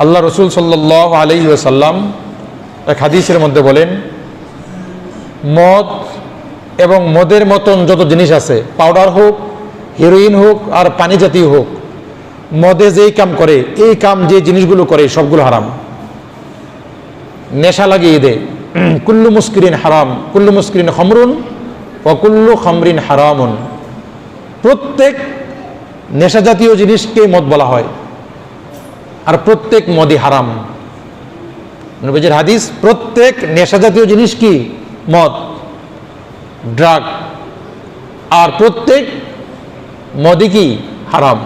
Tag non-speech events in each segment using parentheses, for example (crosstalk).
আল্লাহ রসুল সাল্লাহ আলী সাল্লাম এক হাদিসের মধ্যে বলেন, মদ এবং মদের মতন যত জিনিস আছে পাউডার হোক হিরোইন হোক, আর পানি জাতীয় হোক, মদে যেই কাম করে, এই কাম যে জিনিসগুলো করে, সবগুলো হারাম। নেশা লাগিয়ে দে। (clears throat) কুল্লু মুস্কিরিন হারাম, কুল্লু মুস্কিরিন খমরুন ও কুল্লু খমরিন হারামুন। প্রত্যেক নেশা জাতীয় জিনিসকে মদ বলা হয়। আর প্রত্যেক মদই হারাম। নবীজির হাদিস? প্রত্যেক নেশা জাতীয় জিনিস কি? মদ ড্রাগ আর প্রত্যেক মদই কি? হারাম।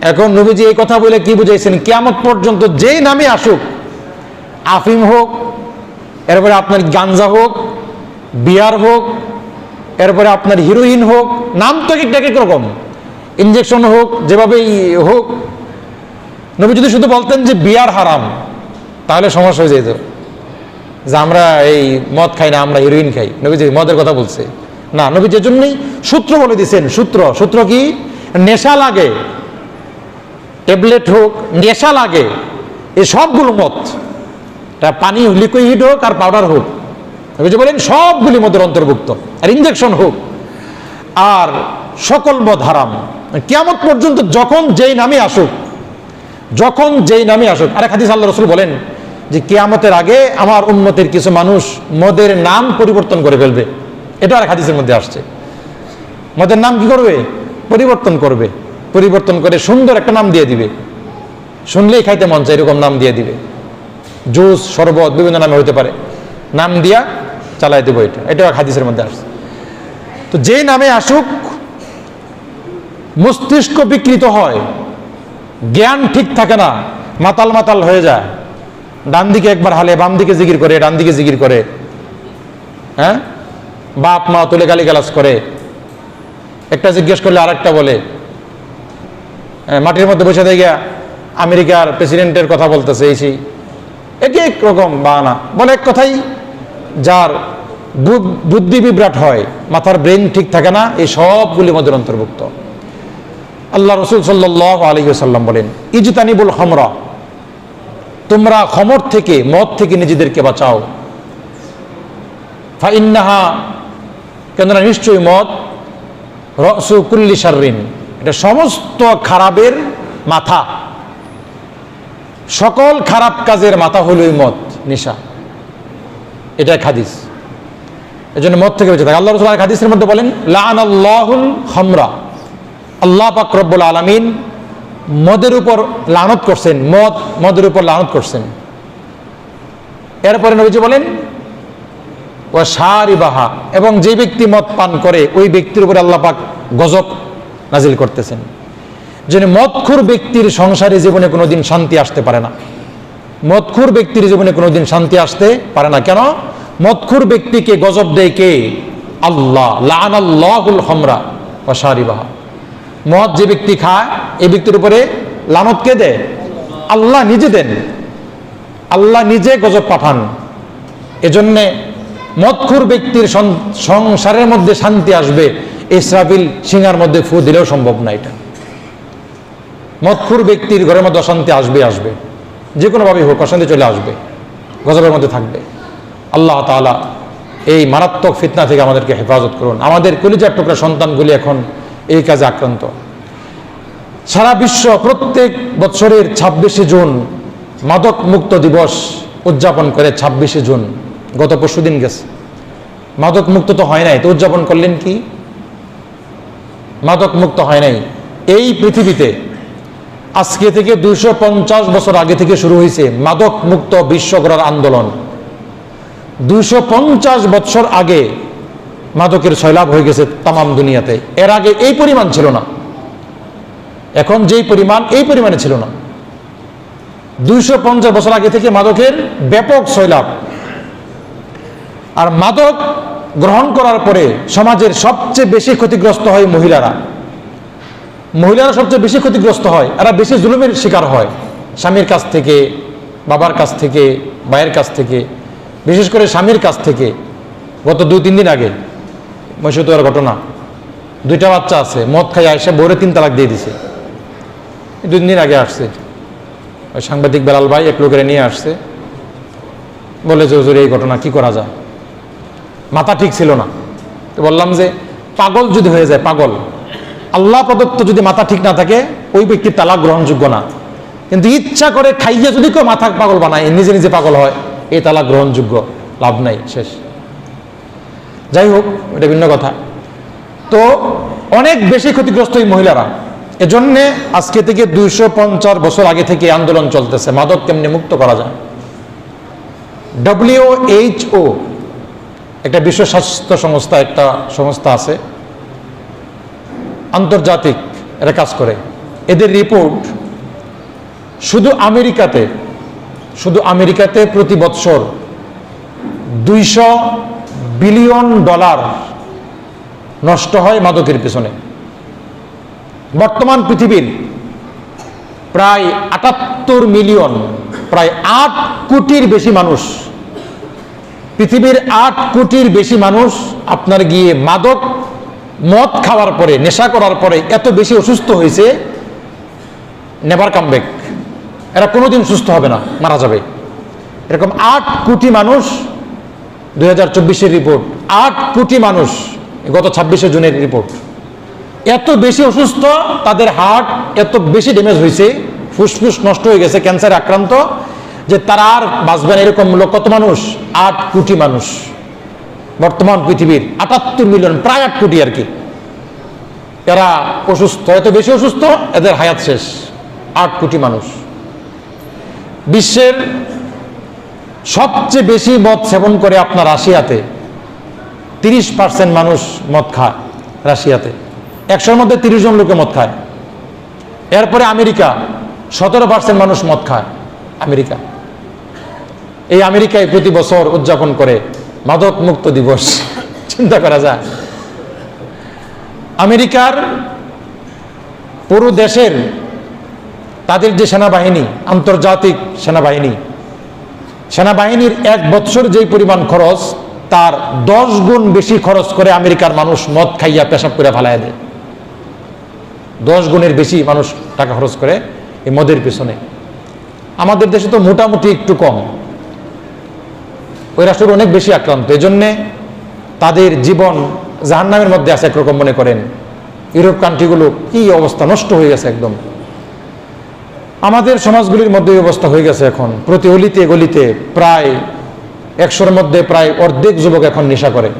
এখন নবীজি এই কথা বলে কি বুঝাইছেন? কেমন পর্যন্ত যেই নামে আসুক, আফিম হোক, এরপরে আপনার গাঞ্জা হোক, বিয়ার হোক, এরপরে আপনার হিরোইন হোক, নাম তো এক এক রকম। ইঞ্জেকশন হোক, যেভাবেই হোক, নবী যদি শুধু বলতেন যে বিয়ার হারাম, তাহলে সমস্যা হয়ে যেত। যে আমরা এই মদ খাই না, আমরা হিরোইন খাই। নবী নবীজি মদের কথা বলছে। না, নবী যে জন্যই সূত্র বলে দিচ্ছেন সূত্র। সূত্র কি? নেশা লাগে, ট্যাবলেট হোক, নেশা লাগে এই সবগুলো মদ। তা পানি লিকুইড হোক আর পাউডার হোক। নবীজি বলেন, সবগুলি মদের অন্তর্ভুক্ত। আর ইঞ্জেকশন হোক। আর সকল মদ হারাম। কিয়ামত পর্যন্ত যখন যেই নামে আসুক, যখন যেই নামে আসুক, আরেক হাদিস আল্লাহ রসুল বলেন যে কেয়ামতের আগে আমার উন্মতের কিছু মানুষ মদের নাম পরিবর্তন করে ফেলবে। এটা আরেক হাদিসের মধ্যে আসছে। মদের নাম কি করবে? পরিবর্তন করবে। পরিবর্তন করে সুন্দর একটা নাম দিয়ে দিবে। শুনলেই খাইতে মন চায় এরকম নাম দিয়ে দিবে। জুস, শরবত, বিভিন্ন নামে হতে পারে। নাম দিয়া চালাই দেবো এটা। এটা হাদিসের মধ্যে আসছে। তো যে নামে আসুক মস্তিষ্ক বিকৃত হয়। জ্ঞান ঠিক থাকে না মাতাল মাতাল হয়ে যায়। ডান দিকে একবার হালে বাম দিকে জিগির করে ডান দিকে জিগির করে। হ্যাঁ? বাপ মা তুলে গালি গালাজ করে। একটা জিজ্ঞেস করলে আরেকটা বলে। হ্যাঁ, মাটির মধ্যে বসে দিয়ে আমেরিকার প্রেসিডেন্টের কথা বলতেছে এই সেই। এক এক রকম বাহানা। বলে এক কথাই যার বুদ্ধি বিভ্রাট হয় মাথার ব্রেন ঠিক থাকে না এই সবগুলি মধ্যে অন্তর্ভুক্ত। আল্লাহ রসুল সাল্লাহ আলহিসাল্লাম বলেন, ইজতানিবুল হমরা তোমরা খমর থেকে, মদ থেকে নিজেদেরকে বাঁচাও। ফাইন্নাহা, কেননা নিশ্চয়ই মদ, রসু কুল্লি সার্রিন এটা সমস্ত খারাপের মাথা। সকল খারাপ কাজের মাথা হলো এই মদ, নেশা। এটা হাদিস। এই মদ থেকে বেঁচে। থাকে আল্লাহ রসুল এক হাদিসের মধ্যে বলেন লান খমরা। আল্লাহ পাক রব্বুল আলমিন মদের উপর লানত করছেন, মদ, মদের উপর লানত করছেন। এরপরে নবীজি বলেন ও সারিবাহা এবং যে ব্যক্তি মদ পান করে, ওই ব্যক্তির উপরে আল্লাহ পাক গজব নাজিল করতেছেন। যেন মদখুর ব্যক্তির সংসারে জীবনে কোনোদিন শান্তি আসতে পারে না। মদখুর ব্যক্তির জীবনে কোনোদিন শান্তি আসতে পারে না। কেন? মদখুর ব্যক্তিকে গজব দেয় কে? আল্লাহ লান আল্লাহুল হমরা ও মদ যে ব্যক্তি খায়, এই ব্যক্তির উপরে লানত কে দেয়? আল্লাহ নিজে দেন। আল্লাহ নিজে গজব পাঠান। এজন্যে মদখুর ব্যক্তির সংসারের মধ্যে শান্তি আসবে। ইসরাফিল সিংহার মধ্যে ফু দিলেও সম্ভব না এটা। মদখুর ব্যক্তির ঘরের মধ্যে অশান্তি আসবে আসবে। যে কোনোভাবেই হোক, অশান্তি চলে আসবে। গজবের মধ্যে থাকবে। আল্লাহ তাআলা এই মারাত্মক ফিতনা থেকে আমাদেরকে হেফাজত করুন। আমাদের কলিজার টুকরা সন্তানগুলি এখন এই কাজে আক্রান্ত। সারা বিশ্ব প্রত্যেক বছরের ছাব্বিশে জুন মাদক মুক্ত দিবস উদযাপন করে ছাব্বিশে জুন। গত পরশু দিন গেছে। মাদক মুক্ত তো হয় নাই, তো উদযাপন করলেন কি? মাদক মুক্ত হয় নাই। এই পৃথিবীতে আজকে থেকে দুইশো পঞ্চাশ বছর আগে থেকে শুরু হয়েছে মাদক মুক্ত বিশ্ব করার আন্দোলন। দুইশো পঞ্চাশ বছর আগে মাদকের সয়লাভ হয়ে গেছে তামাম দুনিয়াতে। এর আগে এই পরিমাণ ছিল না। এখন যেই পরিমাণ, এই পরিমাণে ছিল না। দুইশো পঞ্চাশ বছর আগে থেকে মাদকের ব্যাপক সৈলাভ আর মাদক গ্রহণ করার পরে সমাজের সবচেয়ে বেশি ক্ষতিগ্রস্ত হয় মহিলারা। মহিলারা সবচেয়ে বেশি ক্ষতিগ্রস্ত হয়, এরা বেশি জুলুমের শিকার হয়। স্বামীর কাছ থেকে, বাবার কাছ থেকে ভাইয়ের কাছ থেকে, বিশেষ করে স্বামীর কাছ থেকে। গত দুই তিন দিন আগে মহিষুতার ঘটনা। দুইটা বাচ্চা আছে, মদ খাই এসে বউরে তিন তালাক দিয়ে দিছে। দুই দিন আগে আসছে। ওই সাংবাদিক বেলাল ভাই এক লোকের নিয়ে আসছে। বলে, যে হুজুর, এই ঘটনা কি করা যায়? মাথা ঠিক ছিল না। তো বললাম যে, পাগল যদি হয়ে যায়, পাগল। আল্লাহ প্রদত্ত যদি মাথা ঠিক না থাকে, ওই ব্যক্তির তালাক গ্রহণযোগ্য না। কিন্তু ইচ্ছা করে খাইয়ে যদি কেউ মাথা পাগল বানায়, নিজে নিজে পাগল হয়, এই তালাক গ্রহণযোগ্য, লাভ নাই, শেষ। যাই হোক এটা ভিন্ন কথা। তো অনেক বেশি ক্ষতিগ্রস্ত এই মহিলারা। এজন্যে আজকে থেকে দুইশো পঞ্চাশ বছর আগে থেকে আন্দোলন চলতেছে। মাদক কেমনে মুক্ত করা যায়? ডব্লিউএইচও একটা বিশ্ব স্বাস্থ্য সংস্থা, একটা সংস্থা আছে। আন্তর্জাতিক, এরা কাজ করে। এদের রিপোর্ট শুধু আমেরিকাতে শুধু আমেরিকাতে প্রতি বৎসর দুইশো বিলিয়ন ডলার নষ্ট হয় মাদকের পিছনে। বর্তমান পৃথিবীর প্রায় আটাত্তর মিলিয়ন, প্রায় আট কোটির বেশি মানুষ, পৃথিবীর আট কোটির বেশি মানুষ আপনার গিয়ে মাদক, মদ খাওয়ার পরে, নেশা করার পরে এত বেশি অসুস্থ হয়েছে, নেভার কাম ব্যাক। এরা কোনোদিন সুস্থ হবে না, মারা যাবে। এরকম আট কোটি মানুষ দুই হাজার রিপোর্ট আট কোটি মানুষ গত ছাব্বিশে জুনের রিপোর্ট এত বেশি অসুস্থ, তাদের হার্ট এত বেশি ড্যামেজ হয়েছে, ফুসফুস নষ্ট হয়ে গেছে ক্যান্সারে আক্রান্ত, যে তারা আর বাঁচবেন এরকম লোক কত মানুষ? আট কোটি মানুষ। বর্তমান পৃথিবীর আটাত্তর মিলিয়ন, প্রায় আট কোটি আর কি। এরা অসুস্থ, এত বেশি অসুস্থ, এদের হায়াত শেষ। আট কোটি মানুষ। বিশ্বের সবচেয়ে বেশি মদ সেবন করে আপনার রাশিয়াতে, তিরিশ পার্সেন্ট মানুষ মদ খায় রাশিয়াতে। একশোর মধ্যে তিরিশ জন লোকে মদ খায়। এরপরে আমেরিকা, সতেরো পার্সেন্ট মানুষ মদ খায় আমেরিকা। এই আমেরিকায় প্রতি বছর উদযাপন করে মাদক মুক্ত দিবস। (laughs) চিন্তা করা যায়। আমেরিকার পুরো দেশের তাদের যে সেনাবাহিনী, আন্তর্জাতিক সেনাবাহিনী সেনাবাহিনীর এক বৎসর যেই পরিমাণ খরচ, তার দশ গুণ বেশি খরচ করে আমেরিকার মানুষ মদ খাইয়া পেশাব করে ফালাই দেয়। দশ গুণের বেশি মানুষ টাকা খরচ করে এই মদের পেছনে। আমাদের দেশে তো মোটামুটি একটু কম। ওই রাষ্ট্র অনেক বেশি আক্রান্ত। এই জন্যে তাদের জীবন জাহান্নামের মধ্যে আছে একরকম মনে করেন। ইউরোপ কান্ট্রিগুলো কি অবস্থা? নষ্ট হয়ে গেছে একদম। আমাদের সমাজগুলির মধ্যে এই অবস্থা হয়ে গেছে এখন। প্রতি অলিতে গলিতে প্রায় একশোর মধ্যে প্রায় অর্ধেক যুবক এখন নেশা করে।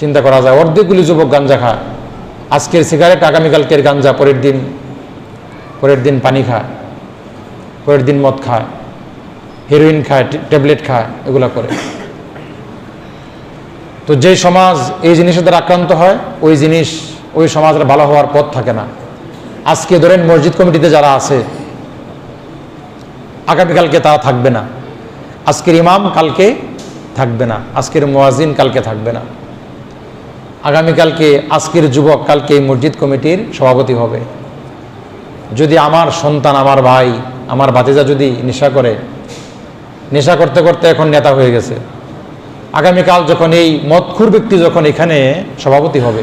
চিন্তা করা যায়, অর্ধেকগুলি যুবক গাঞ্জা খায়। আজকের সিগারেট, আগামীকালকের গাঞ্জা, পরের দিন পরের দিন পানি খায়, পরের দিন মদ খায় হেরোইন খায় ট্যাবলেট খায়, এগুলো করে। তো যে সমাজ এই জিনিসের দ্বারা আক্রান্ত হয়, ওই জিনিস, ওই সমাজের ভালো হওয়ার পথ থাকে না। আজকে ধরেন মসজিদ কমিটিতে যারা আছে আগামীকালকে তারা থাকবে না। আজকের ইমাম কালকে থাকবে না, আজকের মোয়াজিন কালকে থাকবে না। আগামীকালকে আজকের যুবক কালকে এই মসজিদ কমিটির সভাপতি হবে। যদি আমার সন্তান, আমার ভাই, আমার ভাতিজা যদি নেশা করে, নেশা করতে করতে এখন নেতা হয়ে গেছে আগামীকাল যখন এই মদখুর ব্যক্তি যখন এখানে সভাপতি হবে,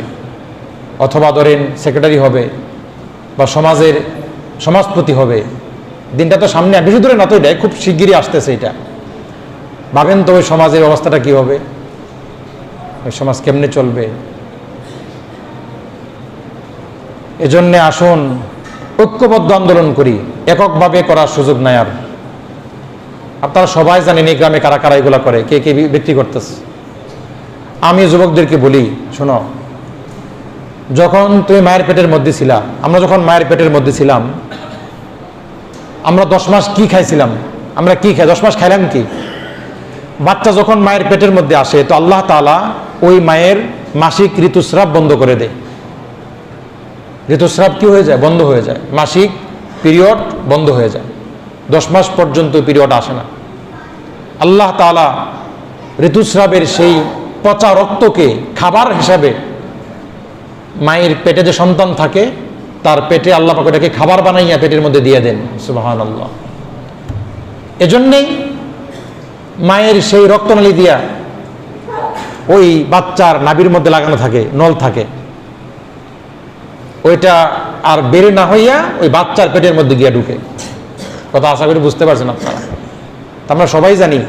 অথবা ধরেন সেক্রেটারি হবে বা সমাজের সমাজপতি হবে। দিনটা তো সামনে বেশি দূরে না তো এটা, খুব শিগগিরই আসতেছে এটা। ভাবেন তো ওই সমাজের অবস্থাটা কি হবে? ওই সমাজ কেমনে চলবে? এজন্যে আসুন, ঐক্যবদ্ধ আন্দোলন করি, এককভাবে করার সুযোগ নাই আর। আপনারা সবাই জানেন এই গ্রামে কারা কারা এগুলা করে, কে কে বিক্রি করতেছে। আমি যুবকদেরকে বলি, শোনো যখন তুমি মায়ের পেটের মধ্যে ছিলা, আমরা যখন মায়ের পেটের মধ্যে ছিলাম, আমরা দশ মাস কি খাইছিলাম? আমরা কি খাই? দশ মাস খাইলাম কি? বাচ্চা যখন মায়ের পেটের মধ্যে আসে, তো আল্লাহ তালা ওই মায়ের মাসিক ঋতুস্রাব বন্ধ করে দেয়। ঋতুস্রাব কি হয়ে যায়? বন্ধ হয়ে যায়। মাসিক পিরিয়ড বন্ধ হয়ে যায়। দশ মাস পর্যন্ত পিরিয়ড আসে না। আল্লাহ তালা ঋতুস্রাবের সেই পচা রক্তকে খাবার হিসাবে মায়ের পেটে যে সন্তান থাকে, তার পেটে আল্লাহ পাক ওটাকে খাবার বানাইয়া পেটের মধ্যে দিয়ে দেন সুবাহান আল্লাহ এজন্যেই মায়ের সেই রক্তনালী দিয়া ওই বাচ্চার নাবির মধ্যে লাগানো থাকে, নল থাকে। ওইটা আর বের না হইয়া ওই বাচ্চার পেটের মধ্যে গিয়া ঢুকে। কথা আশা করি বুঝতে পারছেন আপনারা। আমরা সবাই জানি,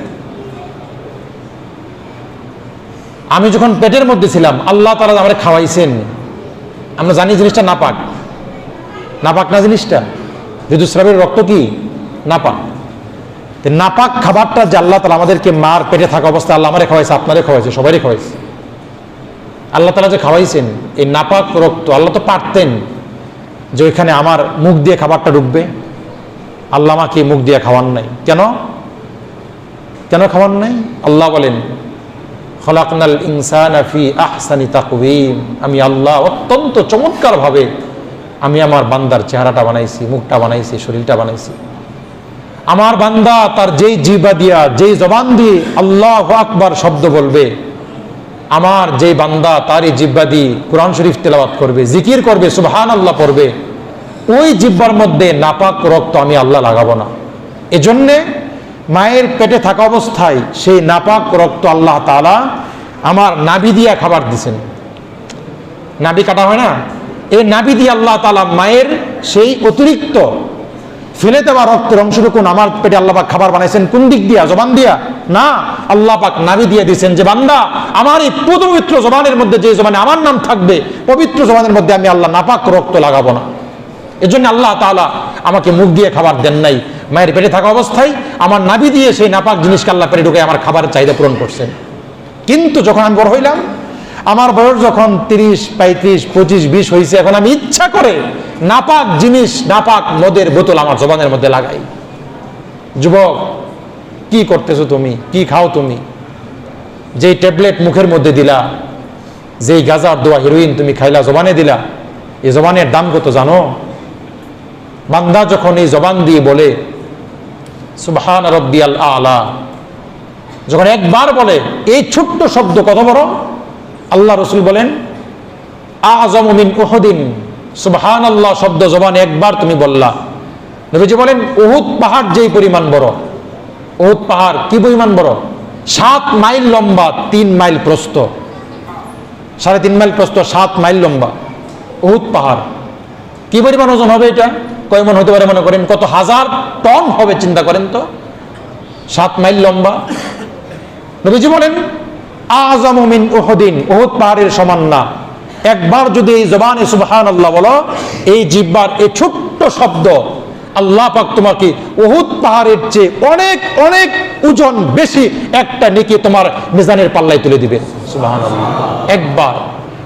আমি যখন পেটের মধ্যে ছিলাম, আল্লাহ তারা আমার খাওয়াইছেন। আমরা জানি জিনিসটা নাপাক। নাপাক না জিনিসটা? ঋতুস্রাবের রক্ত কি? নাপাক। নাপাক খাবারটা যে আল্লাহ তালা আমাদেরকে মার পেটে থাকা অবস্থায় আল্লাহ আমারে খাওয়াইছে, আপনারে খাওয়াইছে সবারই খাওয়াইছে। আল্লাহ তালা যে খাওয়াইছেন, এই নাপাক রক্ত আল্লাহ তো পারতেন যে ওইখানে আমার মুখ দিয়ে খাবারটা ঢুকবে। আল্লাহ আমাকে মুখ দিয়ে খাওয়ান নাই। কেন? কেন খাওয়ান নাই? আল্লাহ বলেন খলাকনাল ইনসান ফি আহসানি তাকওয়িম। আমি আল্লাহ অত্যন্ত চমৎকার ভাবে আমি আমার বান্দার চেহারাটা বানাইছি, মুখটা বানাইছি, শরীরটা বানাইছি। আমার বান্দা তার যেই জিবা দিয়া, যেই জবান দিয়ে আল্লাহ আকবার শব্দ বলবে, আমার যেই বান্দা তারই জিব্বা দিয়ে কোরআন শরীফ তেলাওয়াত করবে, জিকির করবে সুবহান আল্লাহ পড়বে, ওই জিব্বার মধ্যে নাপাক রক্ত আমি আল্লাহ লাগাবো না। এজন্যে মায়ের পেটে থাকা অবস্থায় সেই নাপাক রক্ত আল্লাহ তালা আমার নাভি দিয়া খাবার দিছেন। নাভি কাটা হয় না? এই নাভি দিয়ে আল্লাহ তাআলা মায়ের সেই অতিরিক্ত ফেলে দেওয়া রক্তের অংশটুকুন আমার পেটে আল্লাহ পাক খাবার বানাইছেন। কোন দিক দিয়া? জবান দিয়া? না, আল্লাহ পাক নাভি দিয়ে দিয়েছেন যে, বান্দা, আমার এই পবিত্র জবানের মধ্যে যে জবানে আমার নাম থাকবে, পবিত্র জবানের মধ্যে আমি আল্লাহ নাপাক রক্ত লাগাবো না। এজন্য আল্লাহ তাআলা আমাকে মুখ দিয়ে খাবার দেন নাই। মায়ের পেটে থাকা অবস্থায় আমার নাবি দিয়ে সেই নাপাক জিনিসকে আল্লাহ পেটে ঢুকে আমার খাবারের চাহিদা পূরণ করছেন কিন্তু যখন আমি বড় হইলাম, আমার বয়স যখন তিরিশ, পঁয়ত্রিশ, পঁচিশ, বিশ হয়েছে এখন আমি ইচ্ছা করে নাপাক জিনিস, নাপাক মদের বোতল আমার জবানের মধ্যে লাগাই। যুবক, কি করতেছো তুমি? কি খাও তুমি? যেই ট্যাবলেট মুখের মধ্যে দিলা, যেই গাজার দোয়া হিরোইন তুমি খাইলা, জবানে দিলা এই জবানের দাম কত জানো? বান্দা যখন এই জবান দিয়ে বলে, সুবহান রব্বিয়াল আলা যখন একবার বলে, এই ছোট্ট শব্দ কত বড়? আল্লাহ রসুল বলেন আজমিন উহদিন সুবহান আল্লাহ শব্দ জবান একবার তুমি বললা। নবীজি বলেন, উহুদ পাহাড় যেই পরিমাণ বড়? উহুদ পাহাড় কি পরিমাণ বড়? সাত মাইল লম্বা, তিন মাইল প্রস্ত সাড়ে তিন মাইল প্রস্ত সাত মাইল লম্বা। উহুদ পাহাড় কি পরিমাণ ওজন হবে এটা? কয় মন হতে পারে মনে করেন? কত হাজার টন হবে চিন্তা করেন তো? সাত মাইল লম্বা। নবীজি বলেন ওহদিন ওহদ পাহাড়ের সমান না। একবার যদি এই আল্লাহ বলো, এই জিব্বার এই ছোট্ট শব্দ, আল্লাহ পাক তোমাকে ওহুদ পাহাড়ের চেয়ে অনেক অনেক ওজন বেশি একটা নেকি তোমার মিজানের পাল্লায় তুলে দিবে। একবার।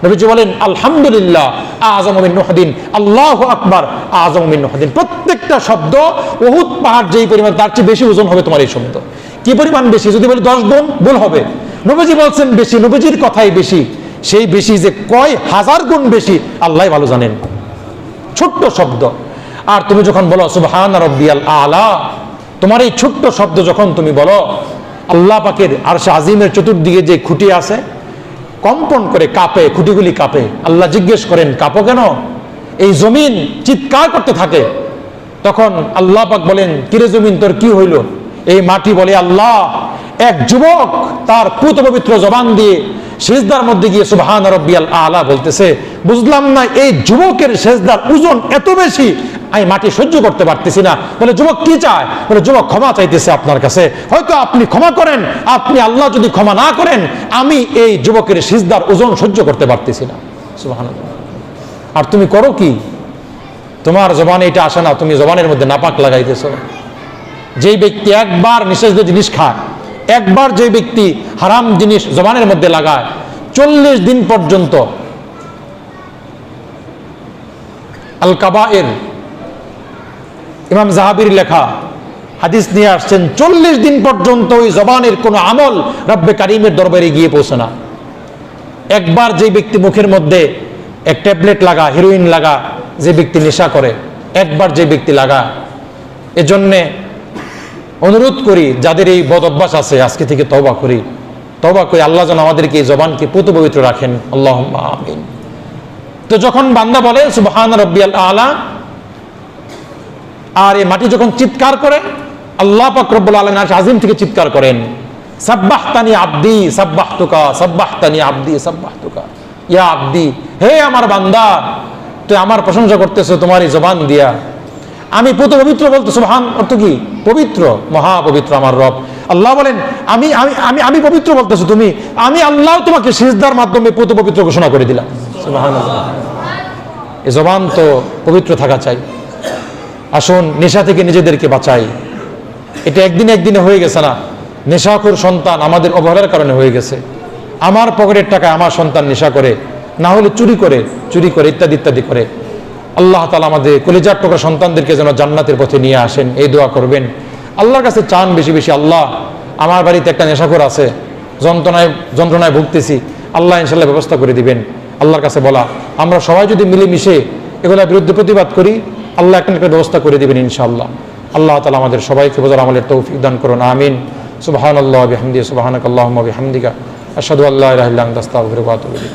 নবীজি বলেন, আলহামদুলিল্লাহ আজমিন নহদিন। আল্লাহ আকবার আজমিন নহদিন। প্রত্যেকটা শব্দ ওহুদ পাহাড় যেই পরিমাণ, তার চেয়ে বেশি ওজন হবে তোমার এই শব্দ। কি পরিমাণ বেশি? যদি বলি দশ গুণ, ভুল হবে। নবীজি বলছেন বেশি, নবীজির কথাই বেশি। সেই বেশি যে কয় হাজার গুণ বেশি আল্লাহ ভালো জানেন। ছোট্ট শব্দ। আর তুমি যখন বলো, সুবহান রব্বিয়াল আলা, তোমার এই ছোট্ট শব্দ যখন তুমি বলো, আল্লাহ পাকের আর সে আজিমের চতুর্দিকে যে খুঁটি আছে কম্পন করে কাঁপে, খুঁটিগুলি কাঁপে। আল্লাহ জিজ্ঞেস করেন, কাঁপো কেন? এই জমিন চিৎকার করতে থাকে। তখন আল্লাহ পাক বলেন, কিরে জমিন, তোর কি হইল? এই মাটি বলে, আল্লাহ, এক যুবক তার পুত পবিত্র জবান দিয়ে সেজদার মধ্যে গিয়ে সুবহান রব্বিয়াল আলা বলতেছে, বুঝলাম না এই যুবকের সেজদার ওজন এত বেশি, আমি মাটি সহ্য করতে পারতেছি না। বলে, যুবক কি চায়? বলে, যুবক ক্ষমা চাইতেছে আপনার কাছে। হয়তো আপনি ক্ষমা করেন, আপনি আল্লাহ যদি ক্ষমা না করেন, আমি এই যুবকের সিজদার ওজন সহ্য করতে পারতেছি না। সুবহান আর তুমি করো কি? তোমার জবানে এটা আসে না, তুমি জবানের মধ্যে নাপাক লাগাইতেছ। যেই ব্যক্তি একবার নিষেধ জিনিস খায় একবার যে ব্যক্তি হারাম জিনিস জবানের মধ্যে লাগায়, চল্লিশ দিন পর্যন্ত আল কাবায়ের ইমাম জাহাবির লেখা হাদিস নিয়ে আসছেন, চল্লিশ দিন পর্যন্ত ওই জবানের কোনো আমল রব্বে কারিমের দরবারে গিয়ে পৌঁছে না। একবার যে ব্যক্তি মুখের মধ্যে এক ট্যাবলেট লাগা হিরোইন লাগা যে ব্যক্তি নেশা করে, একবার যে ব্যক্তি লাগা এজন্যে অনুরোধ করি, যাদের এই বদ অভ্যাস আছে, আজকে থেকে তবা করি। তবা করি আল্লাহ যেন আমাদেরকে এই জবানকে পুত পবিত্র রাখেন। আল্লাহ আমিন। তো যখন বান্দা বলে, সুবহান রব্বিয়াল আলা আর এই মাটি যখন চিৎকার করে, আল্লাহ পাক রব্বুল আলামিন আরশ আজিম থেকে চিৎকার করেন, সাব্বাহতানি আব্দি, সাব্বাহতুকা, সাব্বাহতানি আব্দি, সাব্বাহতুকা। ইয়া আব্দি, হে আমার বান্দা, তুই আমার প্রশংসা করতেছো, তোমার এই জবান দিয়া। আমি পুত পবিত্র বলতে, সুবহান, অর্থ কি? পবিত্র মহা পবিত্র আমার রব। আল্লাহ বলেন, আমি আমি আমি আমি পবিত্র বলতেছো তুমি। আমি আল্লাহ তোমাকে সিজদার মাধ্যমে পুত পবিত্র ঘোষণা করে দিলাম। সুবহানাল্লাহ। এ জবান তো পবিত্র থাকা চাই। আসুন, নেশা থেকে নিজেদেরকে বাঁচাই। এটা একদিন একদিনে হয়ে গেছে না। নেশাখোর সন্তান আমাদের অবহেলার কারণে হয়ে গেছে। আমার পকেটের টাকা আমার সন্তান নেশা করে, না হলে চুরি করে চুরি করে, ইত্যাদি ইত্যাদি করে। আল্লাহ তালা আমাদের কলেজার টোকা সন্তানদেরকে যেন জান্নাতের পথে নিয়ে আসেন, এই দোয়া করবেন। আল্লাহর কাছে চান বেশি বেশি, আল্লাহ, আমার বাড়িতে একটা নেশাখোর আছে, যন্ত্রণায় যন্ত্রণায় ভুগতেছি, আল্লাহ ইনশাল্লাহ ব্যবস্থা করে দিবেন। আল্লাহর কাছে বলা, আমরা সবাই যদি মিলেমিশে এগুলোর বিরুদ্ধে প্রতিবাদ করি, আল্লাহ একটা একটা ব্যবস্থা করে দিবেন ইনশাআল্লাহ। আল্লাহ তালা আমাদের সবাইকে বোঝার আমলের তৌফিক দান করুন, আমিন। সুবাহান আল্লাহ বিহামদি সুবাহানক আল্লাহ বিহামদিকা আসাদু আল্লাহ রাহিল্লাহ ইলাইক।